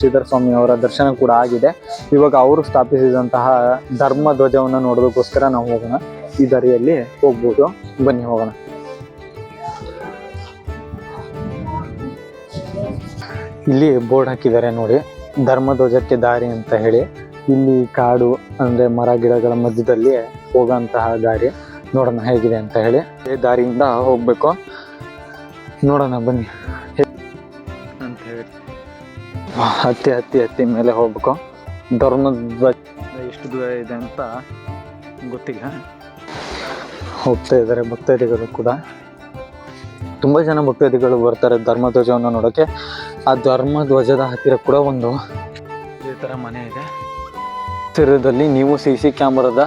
ಶ್ರೀಧರ ಸ್ವಾಮಿ ಅವರ ದರ್ಶನ ಕೂಡ ಆಗಿದೆ. ಇವಾಗ ಅವರು ಸ್ಥಾಪಿಸಿದಂತಹ ಧರ್ಮ ಧ್ವಜವನ್ನು ನೋಡೋದಕ್ಕೋಸ್ಕರ ನಾವು ಹೋಗೋಣ. ಈ ದಾರಿಯಲ್ಲಿ ಹೋಗ್ಬೋದು. ಬನ್ನಿ ಹೋಗೋಣ. ಇಲ್ಲಿ ಬೋರ್ಡ್ ಹಾಕಿದ್ದಾರೆ ನೋಡಿ. ಧರ್ಮ ಧ್ವಜಕ್ಕೆ ದಾರಿ ಅಂತ ಹೇಳಿ. ಇಲ್ಲಿ ಕಾಡು, ಅಂದ್ರೆ ಮರ ಗಿಡಗಳ ಮಧ್ಯದಲ್ಲಿ ಹೋಗೋಂತಹ ದಾರಿ ನೋಡೋಣ ಹೇಗಿದೆ ಅಂತ ಹೇಳಿ. ದಾರಿಯಿಂದ ಹೋಗ್ಬೇಕು. ನೋಡೋಣ, ಬನ್ನಿ. ಹತ್ತಿ ಹತ್ತಿ ಹತ್ತಿ ಮೇಲೆ ಹೋಗ್ಬೇಕು. ಧರ್ಮಧ್ವಜ ಎಷ್ಟು ದೂರ ಇದೆ ಅಂತ ಗೊತ್ತಿಲ್ಲ. ಹೋಗ್ತಾ ಇದ್ದಾರೆ ಭಕ್ತಾದಿಗಳು ಕೂಡ. ತುಂಬ ಜನ ಭಕ್ತಾದಿಗಳು ಬರ್ತಾರೆ ಧರ್ಮಧ್ವಜವನ್ನು ನೋಡೋಕ್ಕೆ ನೋಡೋಕೆ. ಆ ಧರ್ಮಧ್ವಜದ ಹತ್ತಿರ ಕೂಡ ಒಂದು ಇದೇ ಥರ ಮನೆ ಇದೆ. ಹತ್ತಿರದಲ್ಲಿ ನೀವು ಸಿ ಸಿ ಕ್ಯಾಮ್ರಾದ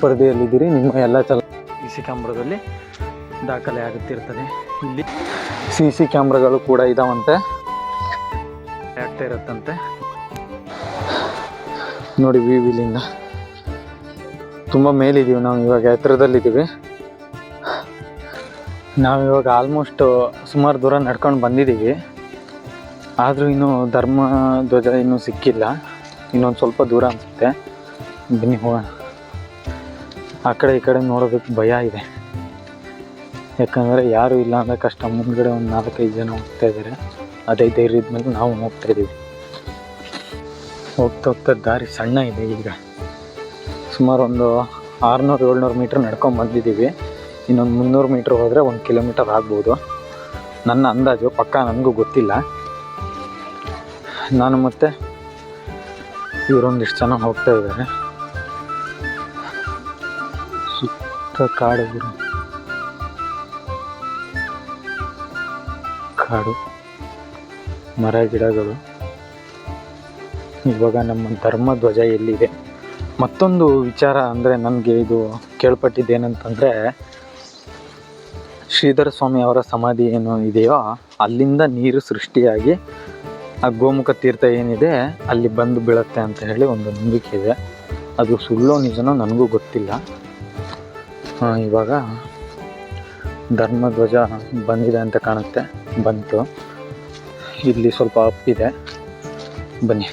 ಪರದೆಯಲ್ಲಿದ್ದೀರಿ. ನಿಮ್ಮ ಎಲ್ಲ ಚಲ ಸಿ ಸಿ ಕ್ಯಾಮ್ರಾದಲ್ಲಿ ದಾಖಲೆ ಆಗುತ್ತಿರ್ತದೆ. ಇಲ್ಲಿ ಸಿ ಸಿ ಕ್ಯಾಮ್ರಾಗಳು ಕೂಡ ಇದಾವಂತೆ. ಆಗ್ತಾ ಇರುತ್ತಂತೆ. ನೋಡಿ ವಿ ವಿಲಿಂದ ತುಂಬ ಮೇಲಿದ್ದೀವಿ ನಾವು, ಇವಾಗ ಎತ್ತರದಲ್ಲಿದ್ದೀವಿ. ನಾವು ಇವಾಗ ಆಲ್ಮೋಸ್ಟ್ ಸುಮಾರು ದೂರ ನಡ್ಕೊಂಡು ಬಂದಿದ್ದೀವಿ. ಆದರೂ ಇನ್ನೂ ಧರ್ಮ ಧ್ವಜ ಇನ್ನೂ ಸಿಕ್ಕಿಲ್ಲ. ಇನ್ನೊಂದು ಸ್ವಲ್ಪ ದೂರ ಅನಿಸುತ್ತೆ. ಬನ್ನಿ ಹೋಗ ಆ ಕಡೆ ಈ ಕಡೆ ನೋಡೋದಕ್ಕೆ ಭಯ ಇದೆ. ಯಾಕಂದರೆ ಯಾರೂ ಇಲ್ಲ ಅಂದರೆ ಕಷ್ಟ. ಮುಂದ್ಗಡೆ ಒಂದು ನಾಲ್ಕೈದು ಜನ ಹೋಗ್ತಾ ಇದ್ದಾರೆ. ಅದೇ ಧೈರ್ಯದ ಮೇಲೆ ನಾವು ಹೋಗ್ತಾ ಇದ್ದೀವಿ. ಹೋಗ್ತಾ ಹೋಗ್ತಾ ದಾರಿ ಸಣ್ಣ ಇದೆ ಈಗ. ಸುಮಾರು ಒಂದು ಆರುನೂರು, ಏಳ್ನೂರು ಮೀಟ್ರ್ ನಡ್ಕೊಂಡು ಬಂದಿದ್ದೀವಿ. ಇನ್ನೊಂದು ಮುನ್ನೂರು ಮೀಟ್ರ್ ಹೋದರೆ ಒಂದು ಕಿಲೋಮೀಟರ್ ಆಗ್ಬೋದು. ನನ್ನ ಅಂದಾಜು, ಪಕ್ಕ ನನಗೂ ಗೊತ್ತಿಲ್ಲ. ನಾನು ಮತ್ತೆ ಇವರೊಂದಿಷ್ಟು ಜನ ಹೋಗ್ತಾ ಇದ್ದಾರೆ. ಸುತ್ತ ಕಾಡು ಕಾಡು. ಮರ, ಗಿಡಗಳು. ಇವಾಗ ನಮ್ಮ ಧರ್ಮ ಧ್ವಜ ಎಲ್ಲಿದೆ? ಮತ್ತೊಂದು ವಿಚಾರ ಅಂದರೆ ನನಗೆ ಇದು ಕೇಳ್ಪಟ್ಟಿದ್ದೇನಂತಂದರೆ, ಶ್ರೀಧರ ಸ್ವಾಮಿ ಅವರ ಸಮಾಧಿ ಏನು ಇದೆಯೋ, ಅಲ್ಲಿಂದ ನೀರು ಸೃಷ್ಟಿಯಾಗಿ, ಆ ಗೋಮುಖ ತೀರ್ಥ ಏನಿದೆ, ಅಲ್ಲಿ ಬಂದು ಬೀಳುತ್ತೆ ಅಂತ ಹೇಳಿ ಒಂದು ನಂಬಿಕೆ ಇದೆ. ಅದು ಸುಳ್ಳೋ ನಿಜನೋ ನನಗೂ ಗೊತ್ತಿಲ್ಲ. ಇವಾಗ ಧರ್ಮಧ್ವಜ ಬಂದಿದೆ ಅಂತ ಕಾಣುತ್ತೆ. ಬಂತು. ಇಲ್ಲಿ ಸ್ವಲ್ಪ ಅಪ್ಪಿದೆ ಬನ್ನಿ.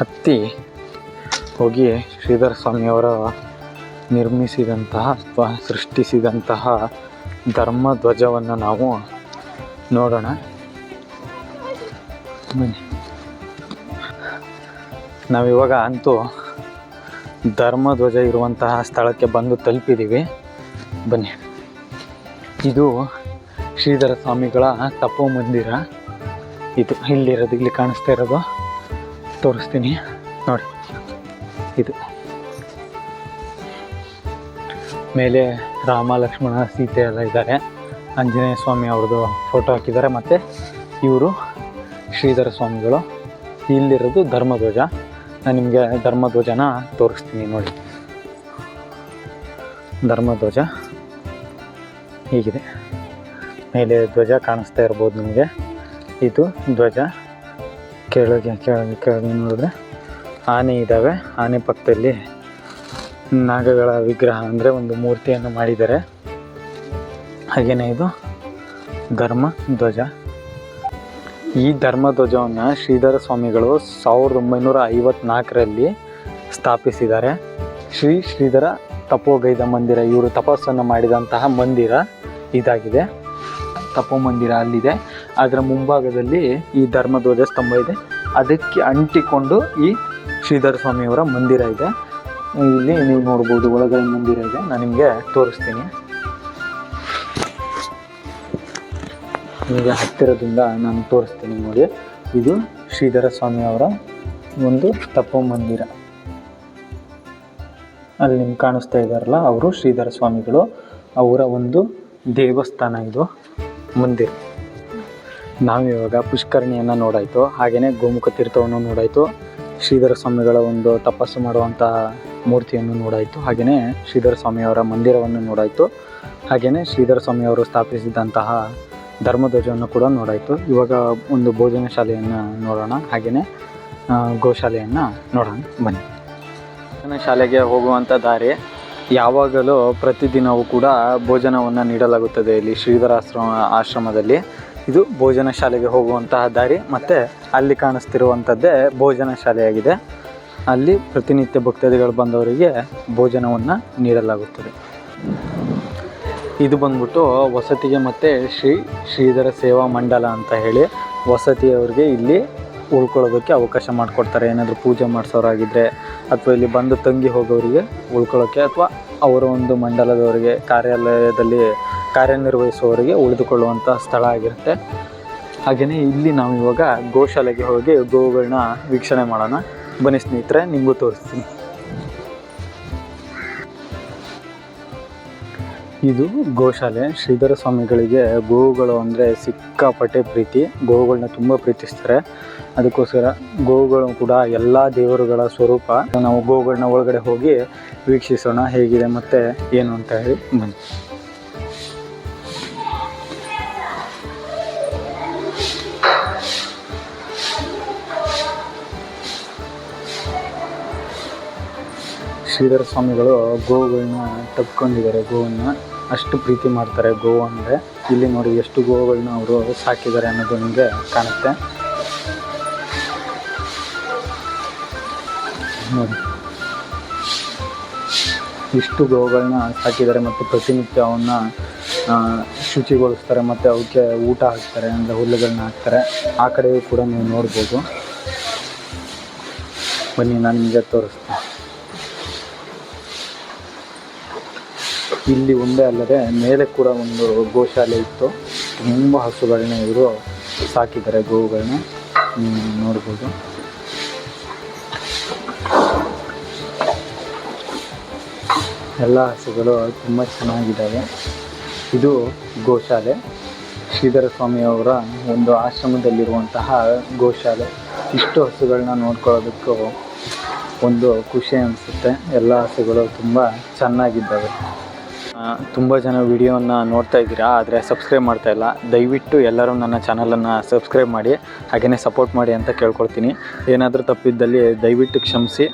ಹತ್ತಿ ಹೋಗಿ ಶ್ರೀಧರ ಸ್ವಾಮಿಯವರ ನಿರ್ಮಿಸಿದಂತಹ ಅಥವಾ ಸೃಷ್ಟಿಸಿದಂತಹ ಧರ್ಮ ಧ್ವಜವನ್ನು ನಾವು ನೋಡೋಣ. ಬನ್ನಿ. ನಾವಿವಾಗ ಅಂತೂ ಧರ್ಮ ಧ್ವಜ ಇರುವಂತಹ ಸ್ಥಳಕ್ಕೆ ಬಂದು ತಲುಪಿದ್ದೀವಿ ಬನ್ನಿ. ಇದು ಶ್ರೀಧರ ಸ್ವಾಮಿಗಳ ತಪೋ ಮಂದಿರ. ಇದು ಇಲ್ಲಿರೋದು, ಇಲ್ಲಿ ಕಾಣಿಸ್ತಾ ಇರೋದು. ತೋರಿಸ್ತೀನಿ. ನೋಡಿ. ಇದು. ಮೇಲೆ ರಾಮ, ಲಕ್ಷ್ಮಣ, ಸೀತೆ ಎಲ್ಲ ಇದ್ದಾರೆ. ಆಂಜನೇಯ ಸ್ವಾಮಿ ಅವ್ರದ್ದು ಫೋಟೋ ಹಾಕಿದ್ದಾರೆ. ಮತ್ತು ಇವರು ಶ್ರೀಧರ ಸ್ವಾಮಿಗಳು. ಇಲ್ಲಿರೋದು ಧರ್ಮಧ್ವಜ. ನಾನು ನಿಮಗೆ ಧರ್ಮಧ್ವಜನ ತೋರಿಸ್ತೀನಿ ನೋಡಿ. ಧರ್ಮಧ್ವಜ. ಹೀಗಿದೆ. ಮೇಲೆ ಧ್ವಜ ಕಾಣಿಸ್ತಾ ಇರ್ಬೋದು ನಿಮಗೆ. ಇದು ಧ್ವಜ. ಕೆಳಗೆ ಕೆಳಗೆ ಕೆಳಗೆ ನೋಡಿದ್ರೆ ಆನೆ ಇದ್ದಾವೆ ಆನೆ ಪಕ್ಕದಲ್ಲಿ ನಾಗಗಳ ವಿಗ್ರಹ ಅಂದರೆ ಒಂದು ಮೂರ್ತಿಯನ್ನು ಮಾಡಿದ್ದಾರೆ. ಹಾಗೆಯೇ ಇದು ಧರ್ಮ ಧ್ವಜ. ಈ ಧರ್ಮ ಧ್ವಜವನ್ನು ಶ್ರೀಧರ ಸ್ವಾಮಿಗಳು ಸಾವಿರದ ಒಂಬೈನೂರ ಐವತ್ನಾಲ್ಕರಲ್ಲಿ ಸ್ಥಾಪಿಸಿದ್ದಾರೆ. ಶ್ರೀ ಶ್ರೀಧರ ತಪೋಗೈದ ಮಂದಿರ. ಇವರು ತಪಸ್ಸನ್ನು ಮಾಡಿದಂತಹ ಮಂದಿರ ಇದಾಗಿದೆ. ತಪೋ ಮಂದಿರ ಅಲ್ಲಿದೆ. ಅದರ ಮುಂಭಾಗದಲ್ಲಿ ಈ ಧರ್ಮಧ್ವಜ ಸ್ತಂಭ ಇದೆ. ಅದಕ್ಕೆ ಅಂಟಿಕೊಂಡು ಈ ಶ್ರೀಧರ ಸ್ವಾಮಿಯವರ ಮಂದಿರ ಇದೆ. ಇಲ್ಲಿ ನೀವು ನೋಡ್ಬೋದು ಒಳಗಡೆ ಮಂದಿರ ಇದೆ. ನಾನು ನಿಮಗೆ ತೋರಿಸ್ತೀನಿ. ನಿಮಗೆ ಹತ್ತಿರದಿಂದ ನಾನು ತೋರಿಸ್ತೀನಿ ನೋಡಿ. ಇದು ಶ್ರೀಧರ ಸ್ವಾಮಿಯವರ ಒಂದು ತಪೋ ಮಂದಿರ ಅಲ್ಲಿ ನಿಮ್ಗೆ ಕಾಣಿಸ್ತಾ ಇದ್ದಾರಲ್ಲ ಅವರು ಶ್ರೀಧರ ಸ್ವಾಮಿಗಳು. ಅವರ ಒಂದು ದೇವಸ್ಥಾನ ಇದು. ಮಂದಿರ ಇವಾಗ ಪುಷ್ಕರಣಿಯನ್ನು ನೋಡಾಯಿತು. ಹಾಗೆಯೇ ಗೋಮುಖ ತೀರ್ಥವನ್ನು ನೋಡಾಯಿತು. ಶ್ರೀಧರ ಸ್ವಾಮಿಗಳ ಒಂದು ತಪಸ್ಸು ಮಾಡುವಂಥ ಮೂರ್ತಿಯನ್ನು ನೋಡಾಯಿತು. ಹಾಗೆಯೇ ಶ್ರೀಧರ ಸ್ವಾಮಿಯವರ ಮಂದಿರವನ್ನು ನೋಡಾಯಿತು. ಹಾಗೆಯೇ ಶ್ರೀಧರ ಸ್ವಾಮಿಯವರು ಸ್ಥಾಪಿಸಿದಂತಹ ಧರ್ಮಧ್ವಜವನ್ನು ಕೂಡ ನೋಡಾಯಿತು. ಇವಾಗ ಒಂದು ಭೋಜನ ಶಾಲೆಯನ್ನು ನೋಡೋಣ. ಹಾಗೆಯೇ ಗೋಶಾಲೆಯನ್ನು ನೋಡೋಣ. ಬನ್ನಿ. ಶಾಲೆಗೆ ಹೋಗುವಂಥ ದಾರಿ ಯಾವಾಗಲೂ ಪ್ರತಿದಿನವೂ ಕೂಡ ಭೋಜನವನ್ನು ನೀಡಲಾಗುತ್ತದೆ ಇಲ್ಲಿ ಶ್ರೀಧರ ಆಶ್ರಮ, ಆಶ್ರಮದಲ್ಲಿ. ಇದು ಭೋಜನ ಶಾಲೆಗೆ ಹೋಗುವಂತಹ ದಾರಿ ಮತ್ತು ಅಲ್ಲಿ ಕಾಣಿಸ್ತಿರುವಂಥದ್ದೇ ಭೋಜನ ಶಾಲೆಯಾಗಿದೆ. ಅಲ್ಲಿ ಪ್ರತಿನಿತ್ಯ ಭಕ್ತಾದಿಗಳು ಬಂದವರಿಗೆ ಭೋಜನವನ್ನು ನೀಡಲಾಗುತ್ತದೆ. ಇದು ಬಂದ್ಬಿಟ್ಟು ವಸತಿಗೆ ಮತ್ತು ಶ್ರೀ ಶ್ರೀಧರ ಸೇವಾ ಮಂಡಲ ಅಂತ ಹೇಳಿ ವಸತಿಯವರಿಗೆ ಇಲ್ಲಿ ಉಳ್ಕೊಳ್ಳೋದಕ್ಕೆ ಅವಕಾಶ ಮಾಡಿಕೊಡ್ತಾರೆ. ಏನಾದರೂ ಪೂಜೆ ಮಾಡಿಸೋರಾಗಿದ್ದರೆ ಅಥವಾ ಇಲ್ಲಿ ಬಂದು ತಂಗಿ ಹೋಗೋರಿಗೆ ಉಳ್ಕೊಳ್ಳೋಕ್ಕೆ ಅಥವಾ ಅವರ ಒಂದು ಮಂಡಲದವರಿಗೆ, ಕಾರ್ಯಾಲಯದಲ್ಲಿ ಕಾರ್ಯನಿರ್ವಹಿಸುವವರಿಗೆ ಉಳಿದುಕೊಳ್ಳುವಂಥ ಸ್ಥಳ ಆಗಿರುತ್ತೆ. ಹಾಗೆಯೇ ಇಲ್ಲಿ ನಾವು ಇವಾಗ ಗೋಶಾಲೆಗೆ ಹೋಗಿ ಗೋವುಗಳನ್ನ ವೀಕ್ಷಣೆ ಮಾಡೋಣ. ಬನ್ನಿ ಸ್ನೇಹಿತರೆ, ನಿಮಗೂ ತೋರಿಸ್ತೀನಿ. ಇದು ಗೋಶಾಲೆ. ಶ್ರೀಧರ ಸ್ವಾಮಿಗಳಿಗೆ ಗೋವುಗಳು ಅಂದರೆ ಸಿಕ್ಕಾಪಟ್ಟೆ ಪ್ರೀತಿ. ಗೋವುಗಳನ್ನ ತುಂಬ ಪ್ರೀತಿಸ್ತಾರೆ. ಅದಕ್ಕೋಸ್ಕರ ಗೋವುಗಳು ಕೂಡ ಎಲ್ಲ ದೇವರುಗಳ ಸ್ವರೂಪ. ನಾವು ಗೋವುಗಳನ್ನ ಒಳಗಡೆ ಹೋಗಿ ವೀಕ್ಷಿಸೋಣ ಹೇಗಿದೆ ಮತ್ತು ಏನು ಅಂತ ಹೇಳಿ ಬನ್ನಿ. ಶ್ರೀಧರ ಸ್ವಾಮಿಗಳು ಗೋವುಗಳನ್ನ ತಪ್ಕೊಂಡಿದ್ದಾರೆ, ಗೋವನ್ನ. ಅಷ್ಟು ಪ್ರೀತಿ ಮಾಡ್ತಾರೆ ಗೋವು ಅಂದರೆ. ಇಲ್ಲಿ ನೋಡಿ ಎಷ್ಟು ಗೋವುಗಳನ್ನ ಅವರು ಸಾಕಿದ್ದಾರೆ ಅನ್ನೋದು ನಿಮಗೆ ಕಾಣುತ್ತೆ. ನೋಡಿ. ಇಷ್ಟು ಗೋವುಗಳನ್ನ ಸಾಕಿದ್ದಾರೆ ಮತ್ತು ಪ್ರತಿನಿತ್ಯ ಅವನ್ನ ಶುಚಿಗೊಳಿಸ್ತಾರೆ ಮತ್ತು ಅವಕ್ಕೆ ಊಟ ಹಾಕ್ತಾರೆ, ಅಂದರೆ ಹುಲ್ಲುಗಳನ್ನ ಹಾಕ್ತಾರೆ. ಆ ಕಡೆಯೂ ಕೂಡ ನೀವು ನೋಡ್ಬೋದು. ಬನ್ನಿ, ನಾನು ನಿಮಗೆ ತೋರಿಸ್ತೀನಿ. ಇಲ್ಲಿ ಒಂದೇ ಅಲ್ಲದೆ ಮೇಲೆ ಕೂಡ ಒಂದು ಗೋಶಾಲೆ ಇತ್ತು. ತುಂಬ ಹಸುಗಳನ್ನ ಇವರು ಸಾಕಿದ್ದಾರೆ ಗೋವುಗಳನ್ನ ನೋಡ್ಬೋದು. ಎಲ್ಲ ಹಸುಗಳು ತುಂಬ ಚೆನ್ನಾಗಿದ್ದಾವೆ. ಇದು ಗೋಶಾಲೆ. ಶ್ರೀಧರ ಸ್ವಾಮಿಯವರ ಒಂದು ಆಶ್ರಮದಲ್ಲಿರುವಂತಹ ಗೋಶಾಲೆ. ಇಷ್ಟು ಹಸುಗಳನ್ನ ನೋಡ್ಕೊಳ್ಳೋದಕ್ಕೂ ಒಂದು ಖುಷಿ ಅನಿಸುತ್ತೆ. ಎಲ್ಲ ಹಸುಗಳು ತುಂಬ ಚೆನ್ನಾಗಿದ್ದಾವೆ. ತುಂಬ ಜನ ವಿಡಿಯೋನ ನೋಡ್ತಾ ಇದ್ದೀರಾ, ಆದರೆ ಸಬ್ಸ್ಕ್ರೈಬ್ ಮಾಡ್ತಾ ಇಲ್ಲ. ದಯವಿಟ್ಟು ಎಲ್ಲರೂ ನನ್ನ ಚಾನಲನ್ನು ಸಬ್ಸ್ಕ್ರೈಬ್ ಮಾಡಿ ಹಾಗೆಯೇ ಸಪೋರ್ಟ್ ಮಾಡಿ ಅಂತ ಕೇಳ್ಕೊಳ್ತೀನಿ. ಏನಾದರೂ ತಪ್ಪಿದ್ದಲ್ಲಿ ದಯವಿಟ್ಟು ಕ್ಷಮಿಸಿ.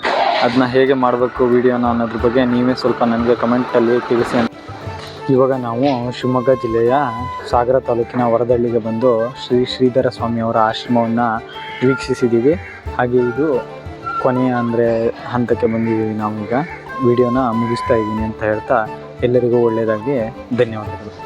ಅದನ್ನ ಹೇಗೆ ಮಾಡಬೇಕು ವಿಡಿಯೋನ ಅನ್ನೋದ್ರ ಬಗ್ಗೆ ನೀವೇ ಸ್ವಲ್ಪ ನನಗೆ ಕಮೆಂಟಲ್ಲಿ ತಿಳಿಸಿ ಇವಾಗ ನಾವು ಶಿವಮೊಗ್ಗ ಜಿಲ್ಲೆಯ ಸಾಗರ ತಾಲೂಕಿನ ವರದಳ್ಳಿಗೆ ಬಂದು ಶ್ರೀ ಶ್ರೀಧರ ಸ್ವಾಮಿಯವರ ಆಶ್ರಮವನ್ನು ವೀಕ್ಷಿಸಿದ್ದೀವಿ ಹಾಗೆ ಇದು ಕೊನೆಯ ಅಂದರೆ ಹಂತಕ್ಕೆ ಬಂದಿದ್ದೀವಿ ನಾವೀಗ. ವಿಡಿಯೋನ ಮುಗಿಸ್ತಾ ಇದ್ದೀನಿ ಅಂತ ಹೇಳ್ತಾ ಎಲ್ಲರಿಗೂ ಒಳ್ಳೆಯದಾಗಿ ಧನ್ಯವಾದಗಳು.